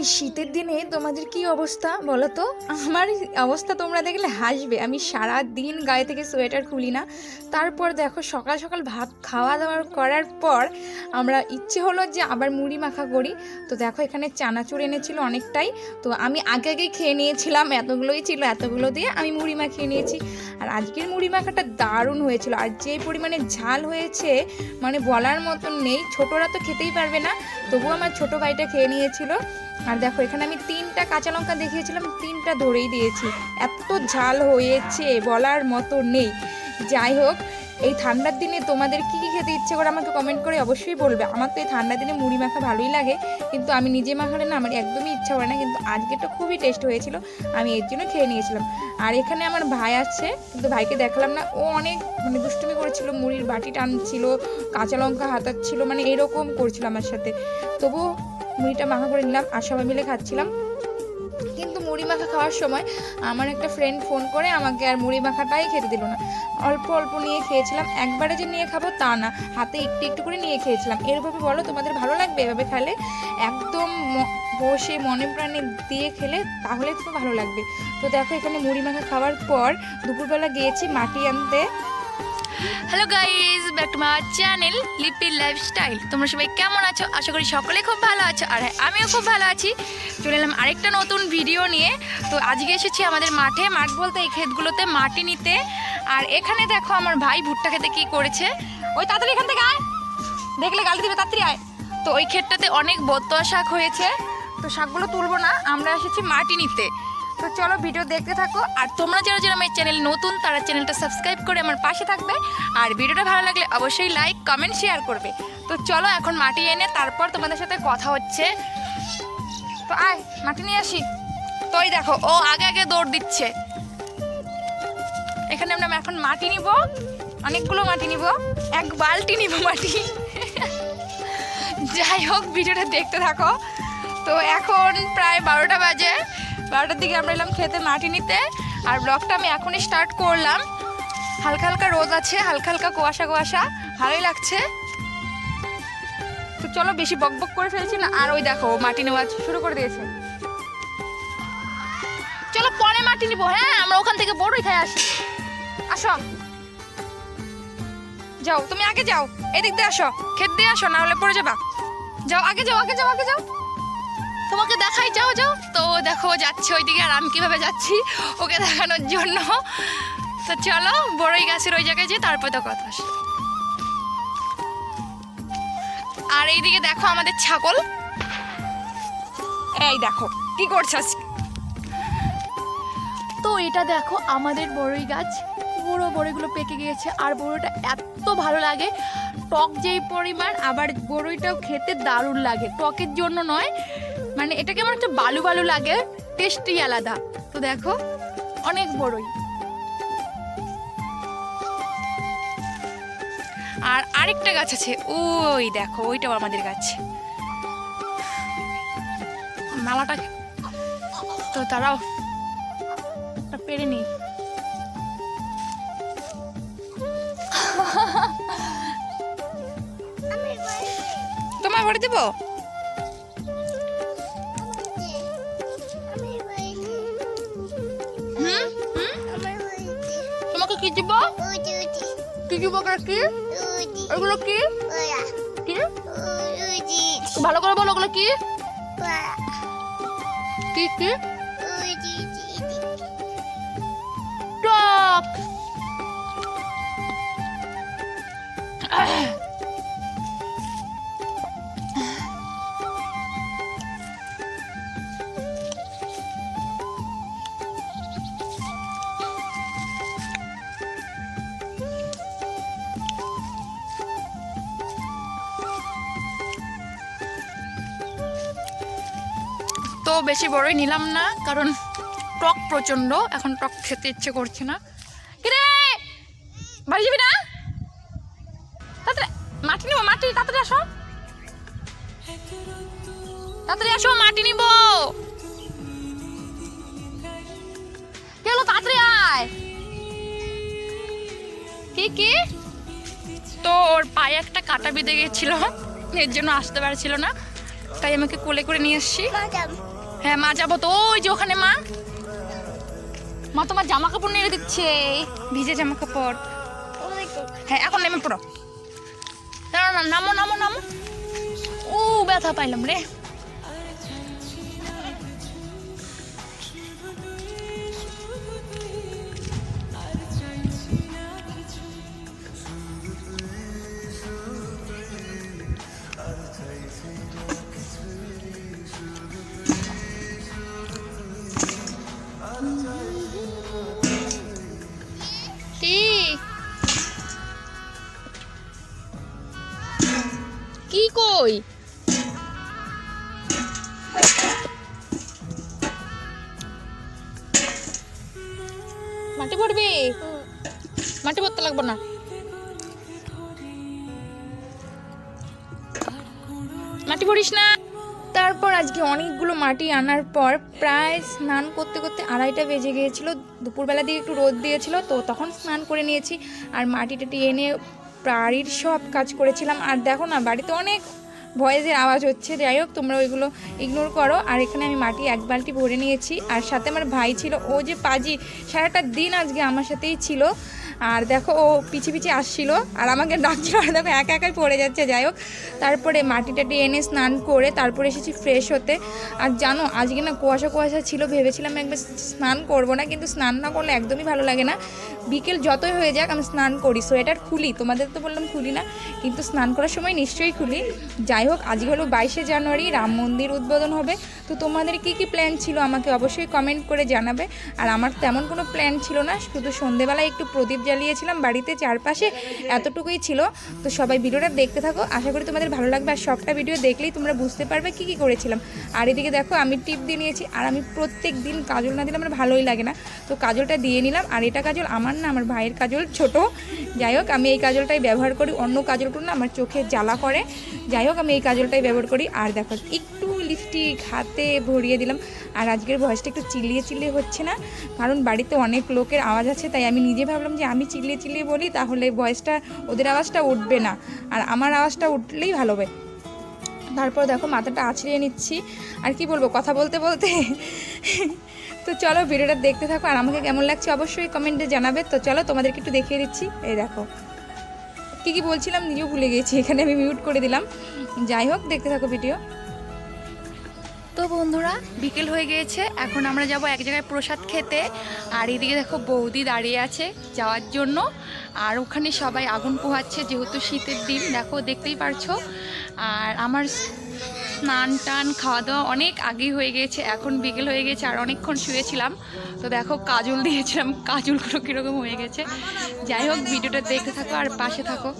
এই শীতের দিনে তোমাদের কি অবস্থা বলো তো? আমার অবস্থা তোমরা দেখলে হাসবে। আমি সারা দিন গায়ে থেকে সোয়েটার খুলি না। তারপর দেখো সকাল সকাল ভাত খাওয়া দাওয়া করার পর আমরা ইচ্ছে হলো যে আবার মুড়ি মাখা করি। তো দেখো এখানে চানাচুর এনেছিল অনেকটাই। তো আমি আগে আগেই খেয়ে নিয়েছিলাম, এতগুলোই ছিল, এতগুলো দিয়ে আমি মুড়ি মাখিয়ে নিয়েছি। আর আজকের মুড়ি মাখাটা দারুণ হয়েছিল। আর যে পরিমাণে ঝাল হয়েছে মানে বলার মতন নেই। ছোটরা তো খেতেই পারবে না। তবুও আমার ছোট ভাইটা খেয়ে নিয়েছিল। আর দেখো, এখানে আমি তিনটা কাঁচা লঙ্কা দেখিয়েছিলাম, তিনটা ধরেই দিয়েছি। এত ঝাল হয়েছে, বলার মতো নেই। যাই হোক, এই ঠান্ডার দিনে তোমাদের কী কী খেতে ইচ্ছে করে আমাকে কমেন্ট করে অবশ্যই বলবে। আমার তো এই ঠান্ডার দিনে মুড়ি মাখা ভালোই লাগে, কিন্তু আমি নিজে মাখালে না, আমার একদমই ইচ্ছা করে না, কিন্তু আজকে তো খুবই টেস্ট হয়েছিল, আমি এর জন্য খেয়ে নিয়েছিলাম। আর এখানে আমার ভাই আছে, কিন্তু ভাইকে দেখলাম না, ও অনেক মানে দুষ্টুমি করেছিল, মুড়ির বাটি টানছিল কাঁচা লঙ্কা হাতাচ্ছিল মানে এরকম করছিল আমার সাথে। তবু মুড়িটা মাখা করে নিলাম আর সবাই মিলে খাচ্ছিলাম। কিন্তু মুড়ি মাখা খাওয়ার সময় আমার একটা ফ্রেন্ড ফোন করে আমাকে আর মুড়ি মাখাটাই খেতে দিল না। অল্প অল্প নিয়ে খেয়েছিলাম, একবারে যে নিয়ে খাব তা না, হাতে একটু একটু করে নিয়ে খেয়েছিলাম। এরভাবে বলো, তোমাদের ভালো লাগবে এভাবে খেলে? একদম বসে মনে প্রাণে দিয়ে খেলে তাহলে তো ভালো লাগবে। তো দেখো এখানে মুড়ি মাখা খাওয়ার পর দুপুরবেলা গিয়েছি মাটি আনতে। Hello guys back to my channel Lipi lifestyle তোমরা সবাই কেমন আছো? আশা করি সকলে খুব ভালো আছো, আর হ্যাঁ আমিও খুব ভালো আছি। চলে এলাম আরেকটা নতুন ভিডিও নিয়ে। তো আজকে এসেছি আমাদের মাঠে, মাঠ বলতে এই ক্ষেতগুলোতে মাটি নিতে। আর এখানে দেখো আমার ভাই ভুট্টা খেতে কী করেছে। ওই তাড়াতাড়ি এখান থেকে আয়। দেখলে গালি দিবে, তাড়াতাড়ি আয়। তো ওই ক্ষেতটাতে অনেক বত্তয়া শাক হয়েছে। তো শাকগুলো তুলবো না, আমরা এসেছি মাটি নিতে। তো চলো ভিডিও দেখতে থাকো। আর তোমরা যারা যারা আমার চ্যানেল নতুন, তারা চ্যানেলটা সাবস্ক্রাইব করে আমার পাশে থাকবে। আর ভিডিওটা ভালো লাগলে অবশ্যই লাইক, কমেন্ট, শেয়ার করবে। তো চলো এখন মাটি এনে তারপর তোমাদের সাথে কথা হচ্ছে। তো আয়, মাটি নিয়ে আসি। তো ওই দেখো, ও আগে আগে দৌড় দিচ্ছে। এখানে আমরা এখন মাটি নিব। অনেকগুলো মাটি নিব। এক বালতি নিব মাটি। যাই হোক, ভিডিওটা দেখতে থাকো। তো এখন প্রায় বারোটা বাজে। বারোটার দিকে আমরা এলাম খেতে মাটি নিতে, আর ব্লগটা আমি এখনই স্টার্ট করলাম। হালকা হালকা রোদ আছে, হালকা হালকা কুয়াশা কুয়াশা, ভালোই লাগছে। তো চলো বেশি বক বক করে ফেলছি না, আর ওই দেখো মাটি নেওয়া শুরু করে দিয়েছে। চলো পরে মাটি নিবো হ্যাঁ আমরা ওখান থেকে বড়ই খাই আসি। আসো। যাও, তুমি আগে যাও, এদিক দিয়ে আসো খেত দিয়ে আসো, না হলে পড়ে যাবা। যাও, আগে যাও আগে যাও আগে যাও। তোমাকে দেখাই, যাও যাও। তো দেখো যাচ্ছে ওইদিকে, আর আমি কীভাবে যাচ্ছি, ওকে দেখানোর জন্য। তো চলো, বড়ই গাছের ওই জায়গায় যেয়ে তারপর তো কথা আসে আর এইদিকে দেখো আমাদের ছাগল। এই দেখো, কি করছে আজকে? তো এটা দেখো, আমাদের বড়ই গাছ। পুরো বড়ইগুলো পেকে গিয়েছে, আর বড়ইটা এত ভালো লাগে। টক যেই পরিমাণ, আবার বড়ইটাও খেতে দারুণ লাগে। টকের জন্য নয় মানে এটা কেমন একটা বালু বালু লাগে টেস্টই আলাদা। তো দেখো, অনেক বড়ই আর আরেকটা গাছ আছে, ওই দেখো, ওইটাও আমাদের গাছ। মালাটা তো তারাও পেরে নি তোমার ভরে দেবো তোমাকে কি দিব? কি দিব কি ওগুলো কি? কি? ভালো করে বলো ওগুলো কি? কি কি? টক! বেশি বড়ই নিলাম না, কারণ টক প্রচণ্ড এখন টক খেতে ইচ্ছে করছে না। কিরে? বাড়ি যাবি না? তাড়াতাড়ি, মাটি নিব, মাটি, তাড়াতাড়ি আসো। তাড়াতাড়ি আসো, মাটি নিব। হলো, তাড়াতাড়ি আয়। কি কি? তো ওর পায়ে একটা কাটা বিঁধে গেছিল, এর জন্য আসতে পারছিল না, তাই আমাকে কোলে করে নিয়ে এসছি। হ্যাঁ মা যাব তো। ওই যে ওখানে মা। মা তোমার জামা কাপড় নেড়ে দিচ্ছে। ভিজে জামা কাপড় হ্যাঁ এখন নেমে পড়ো। না, নামো নামো নামো। ও ব্যথা পাইলাম রে। কি কই? মাটি পড়বি? মাটি পড়তে লাগবো না। মাটি পড়িস না? তারপর আজকে অনেকগুলো মাটি আনার পর প্রায় স্নান করতে করতে আড়াইটা বেজে গিয়েছিল। দুপুরবেলা দিয়ে একটু রোদ দিয়েছিল, তো তখন স্নান করে নিয়েছি। আর মাটি টাটি এনে বাড়ির সব কাজ করেছিলাম। আর দেখো না, বাড়িতে অনেক ভয়েসের আওয়াজ হচ্ছে। যাই হোক, তোমরা ওইগুলো ইগনোর করো। আর এখানে আমি মাটি এক বালতি ভরে নিয়েছি। আর সাথে আমার ভাই ছিল, ও যে পাজি, সারাটা দিন আজকে আমার সাথেই ছিল। আর দেখো, ও পিছে পিছে আসছিল আর আমাকে ডাকছিল, আর দেখো, একা একাই পড়ে যাচ্ছে, যাই হোক। তারপরে মাটি টাটি এনে স্নান করে তারপরে এসেছি ফ্রেশ হতে। আর জানো, আজকে না কুয়াশা কুয়াশা ছিল, ভেবেছিলাম একবার স্নান করব না, কিন্তু স্নান না করলে একদমই ভালো লাগে না। বিকেল যতই হয়ে যাক, আমি স্নান করি, সোয়েটার খুলি, তোমাদের তো বললাম খুলি না, কিন্তু স্নান করার সময় নিশ্চয়ই খুলি। যাই হোক, আজকে হলো বাইশে জানুয়ারি, রাম মন্দির উদ্বোধন হবে। তো তোমাদের কি কি প্ল্যান ছিল আমাকে অবশ্যই কমেন্ট করে জানাবে। আর আমার তেমন কোনো প্ল্যান ছিল না, শুধু সন্ধেবেলায় একটু প্রদীপ জ্বালিয়েছিলাম বাড়িতে চারপাশে এতটুকুই ছিল। তো সবাই ভিডিওটা দেখতে থাকো। আশা করি তোমাদের ভালো লাগবে আর সবটা ভিডিও দেখলেই তোমরা বুঝতে পারবে কি কি করেছিলাম। আর এদিকে দেখো, আমি টিপ দিয়ে নিয়েছি। আর আমি প্রত্যেক দিন কাজল না দিলে আমার ভালোই লাগে না। তো কাজলটা দিয়ে নিলাম। আর এটা কাজল আমার না, আমার ভাইয়ের কাজল ছোট। যাই হোক, আমি এই কাজলটাই ব্যবহার করি। অন্য কাজলগুলো না আমার চোখে জ্বালা করে। যাই হোক, আমি এই কাজলটাই ব্যবহার করি। আর দেখো লিপস্টিক, হাতে ভরিয়ে দিলাম। আর আজকের ভয়েসটা একটু চিল্লিয়ে চিল্লিয়ে হচ্ছে না, কারণ বাড়িতে অনেক লোকের আওয়াজ আছে, তাই আমি নিজে ভাবলাম যে আমি চিল্লিয়ে চিল্লিয়ে বলি, তাহলে ভয়েসটা, ওদের আওয়াজটা উঠবে না। আর আমার আওয়াজটা উঠলেই ভালো হবে। তারপর দেখো মাথাটা আছড়িয়ে নিচ্ছি। আর কি বলব, কথা বলতে বলতে। তো চলো ভিডিওটা দেখতে থাকো, আর আমাকে কেমন লাগছে অবশ্যই কমেন্টে জানাবে। তো চলো তোমাদেরকে একটু দেখিয়ে দিচ্ছি। এই দেখো, কী কী বলছিলাম নিজেও ভুলে গেছি এখানে আমি মিউট করে দিলাম। যাই হোক, দেখতে থাকো ভিডিও তো বন্ধুরা, বিকেল হয়ে গিয়েছে। এখন আমরা যাব এক জায়গায় প্রসাদ খেতে। আর এদিকে দেখো বৌদি দাঁড়িয়ে আছে যাওয়ার জন্য। আর ওখানে সবাই আগুন পোহাচ্ছে যেহেতু শীতের দিন, দেখো দেখতেই পারছ। আর আমার স্নান টান খাওয়া দাওয়া অনেক আগেই হয়ে গিয়েছে। এখন বিকেল হয়ে গেছে আর অনেকক্ষণ শুয়েছিলাম। তো দেখো কাজল দিয়েছিলাম। কাজলগুলো কীরকম হয়ে গেছে। যাই হোক, ভিডিওটা দেখতে থাকো আর পাশে থাকো।